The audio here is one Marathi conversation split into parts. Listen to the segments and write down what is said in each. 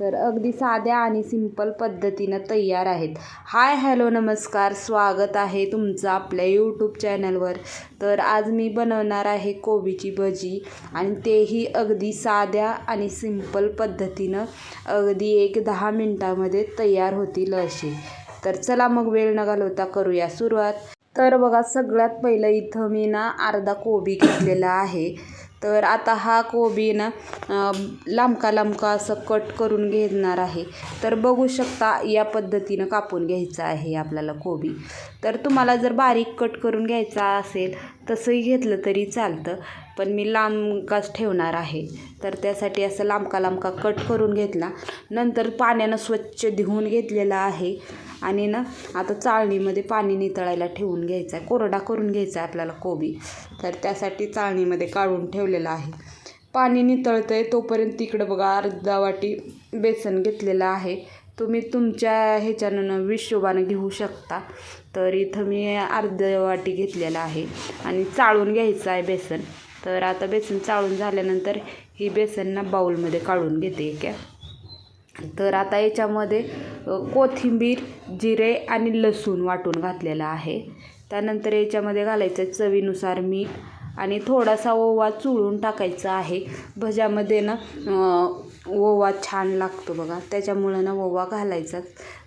तर अगदी साध्या आणि सिंपल पद्धतीनं तयार आहेत. हाय हॅलो नमस्कार. स्वागत आहे तुमचं आपल्या यूट्यूब चॅनलवर तर आज मी बनवणार आहे कोबीची भजी आणि तेही अगदी साध्या आणि सिंपल पद्धतीनं अगदी एक दहा मिनटामध्ये तयार होतील अशी तर चला मग वेळ न घालवता करूया सुरुवात. तर बघा सगळ्यात पहिलं इथं मी ना अर्धा कोबी घेतलेला आहे. तर आता हा कोबी ना लांबका लांबका असं कट करून घेणार आहे. तर बघू शकता या पद्धतीनं कापून घ्यायचं आहे आपल्याला कोबी. तर तुम्हाला जर बारीक कट करून घ्यायचा असेल तसंही घेतलं तरी चालतं पण मी लांबकाच ठेवणार आहे. तर त्यासाठी असं लांबका लांबका कट करून घेतला. नंतर पाण्यानं स्वच्छ धुवून घेतलेला आहे. आणि ना आता चाळणीमध्ये पाणी नितळायला ठेवून घ्यायचं आहे. कोरडा करून घ्यायचा आहे आपल्याला कोबी. तर त्यासाठी चाळणीमध्ये काढून ठेवलेलं आहे. पाणी नितळतं आहे तोपर्यंत तिकडं बघा अर्धा वाटी बेसन घेतलेलं आहे. तुम्ही तुमच्या ह्याच्यानं विशोबानं घेऊ शकता. तर इथं मी अर्धा वाटी घेतलेलं आहे आणि चाळून घ्यायचं आहे बेसन. तर आता बेसन चाळून झाल्यानंतर ही बेसन ना बाऊलमध्ये काढून घेते एका. तर आता याच्यामध्ये कोथिंबीर जिरे आणि लसूण वाटून घातलेला आहे. त्यानंतर याच्यामध्ये घालायचं चवीनुसार मीठ आणि थोडासा ओवा चुळून टाकायचा आहे. भज्यामध्ये ना ओवा छान लागतो बघा. त्याच्यामुळं ना ओवा घालायचाच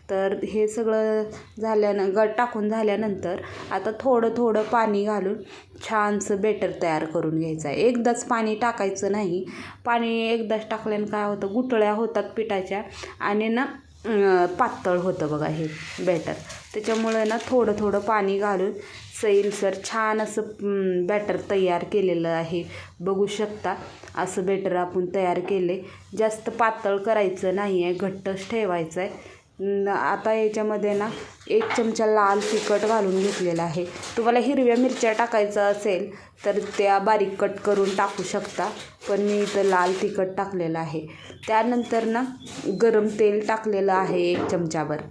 तर हे सगळं झाल्यानं ग टाकून झाल्यानंतर आता थोडं थोडं पाणी घालून छानसं बेटर तयार करून घ्यायचं आहे. एकदाच पाणी टाकायचं नाही. पाणी एकदाच टाकल्यानं काय होतं? गुटळ्या होतात पिठाच्या आणि ना पातळ होतं बघा हे बॅटर. त्याच्यामुळे ना थोडं थोडं पाणी घालून सैलसर छान असं बॅटर तयार केलेलं आहे. बघू शकता असं बॅटर आपण तयार केले जास्त पातळ करायचं नाही आहे घट्टच ठेवायचं आहे आता याच्यामध्ये ना एक चमचा लाल तिखट घालून घेतलेला आहे. तुम्हाला हिरव्या मिरच्या टाकायचं असेल तर त्या बारीक कट करून टाकू शकता. पण मी इथं लाल तिखट टाकलेलं आहे. त्यानंतर ना गरम तेल टाकलेलं आहे एक चमचाभर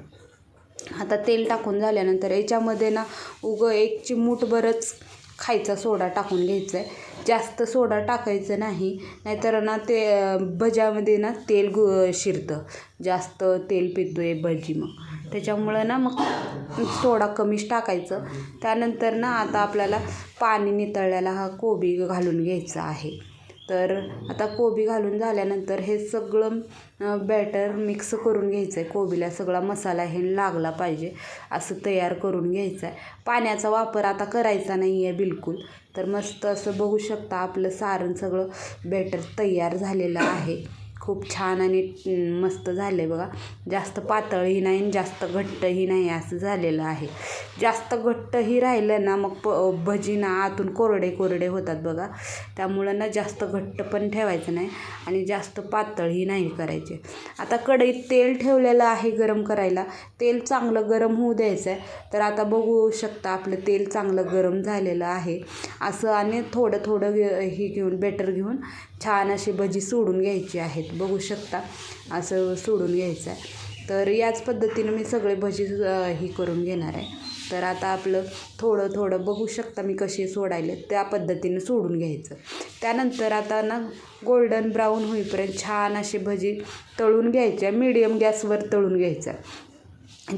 आता तेल टाकून झाल्यानंतर याच्यामध्ये ना उगं एक चिमूटभरच खायचा सोडा टाकून घ्यायचा आहे जास्त सोडा टाकायचं नाही. नाहीतर ना ते भज्यामध्ये ना तेल गु शिरतं. जास्त तेल पितो आहे भजी मग. त्याच्यामुळं ना मग सोडा कमीच टाकायचं. त्यानंतर ना आता आपल्याला पाणी नितळलेला हा कोबी घालून घ्यायचा आहे. तर आता कोबी घालून झाल्यानंतर हे सगळं बॅटर मिक्स करून घ्यायचं आहे कोबीला सगळा मसाला हे लागला पाहिजे असं तयार करून घ्यायचं आहे पाण्याचा वापर आता करायचा नाही आहे बिलकुल. तर मस्त असं बघू शकता आपलं सारण सगळं बॅटर तयार झालेलं आहे. खूप छान आणि मस्त झालं आहे बघा. जास्त पातळही नाही आणि जास्त घट्टही नाही असं झालेलं आहे. जास्त घट्टही राहिलं ना मग प भजी ना आतून कोरडे कोरडे होतात बघा. त्यामुळं ना जास्त घट्ट पण ठेवायचं नाही आणि जास्त पातळही नाही करायचे. आता कढईत तेल ठेवलेलं आहे गरम करायला. तेल चांगलं गरम होऊ द्यायचं आहे तर आता बघू शकता आपलं तेल चांगलं गरम झालेलं आहे. असं आणि थोडं थोडं हे घेऊन बेटर घेऊन छान अशी भजी सोडून घ्यायची आहेत. बघू शकता. असं सोडून घ्यायचं आहे तर याच पद्धतीनं मी सगळे भजी ही करून घेणार आहे. तर आता आपलं थोडं थोडं बघू शकता मी कशी सोडायले त्या पद्धतीनं सोडून घ्यायचं. त्यानंतर आता ना गोल्डन ब्राऊन होईपर्यंत छान अशी भजी तळून घ्यायच्या मिडियम गॅसवर तळून घ्यायचं.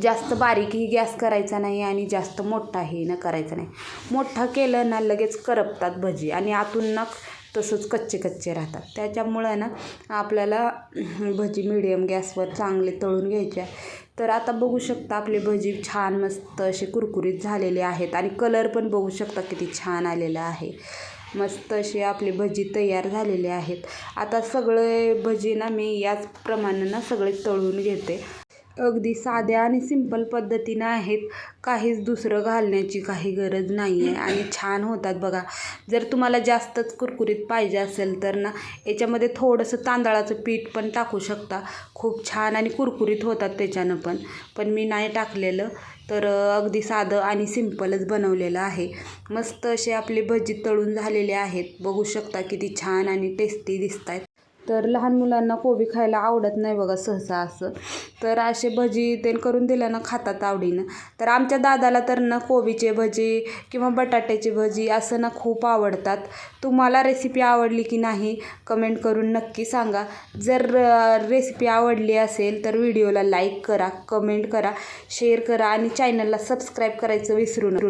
जास्त बारीकही गॅस करायचा नाही आणि जास्त मोठाही न करायचा नाही. मोठा केलं ना लगेच करपतात भजी. आणि आतून ना तसंच कच्चे कच्चे राहतात. त्याच्यामुळं ना आपल्याला भजी मिडियम गॅसवर चांगले तळून घ्यायचे. आहे तर आता बघू शकता आपली भजी छान मस्त असे कुरकुरीत झालेले आहेत आणि कलर पण बघू शकता किती छान आलेला आहे. मस्त असे आपली भजी तयार झालेली आहेत. आता सगळे भजी ना मी याचप्रमाणे ना सगळे तळून घेते. अगदी साध्या आणि सिंपल पद्धतीनं आहेत. काहीच दुसरं घालण्याची काही गरज नाही आहे आणि छान होतात बघा. जर तुम्हाला जास्तच कुरकुरीत पाहिजे असेल तर ना याच्यामध्ये थोडंसं तांदळाचं पीठ पण टाकू शकता. खूप छान आणि कुरकुरीत होतात त्याच्यानं पण. पण मी नाही टाकलेलं. तर अगदी साधं आणि सिंपलच बनवलेलं आहे. मस्त असे आपले भजी तळून झालेले आहेत. बघू शकता किती छान आणि टेस्टी दिसत आहेत तर लहान मुलांना कोबी खायला आवडत नाही बघा सहसा असं. तर असे भजी तेल करून दिलं ना खातात आवडीनं. तर आमच्या दादाला तर ना कोबीचे भजी किंवा बटाट्याची भजी असं ना खूप आवडतात. तुम्हाला रेसिपी आवडली की नाही कमेंट करून नक्की सांगा. जर रेसिपी आवडली असेल तर व्हिडिओला लाईक करा कमेंट करा शेअर करा आणि चॅनलला सबस्क्राईब करायचं विसरू नका.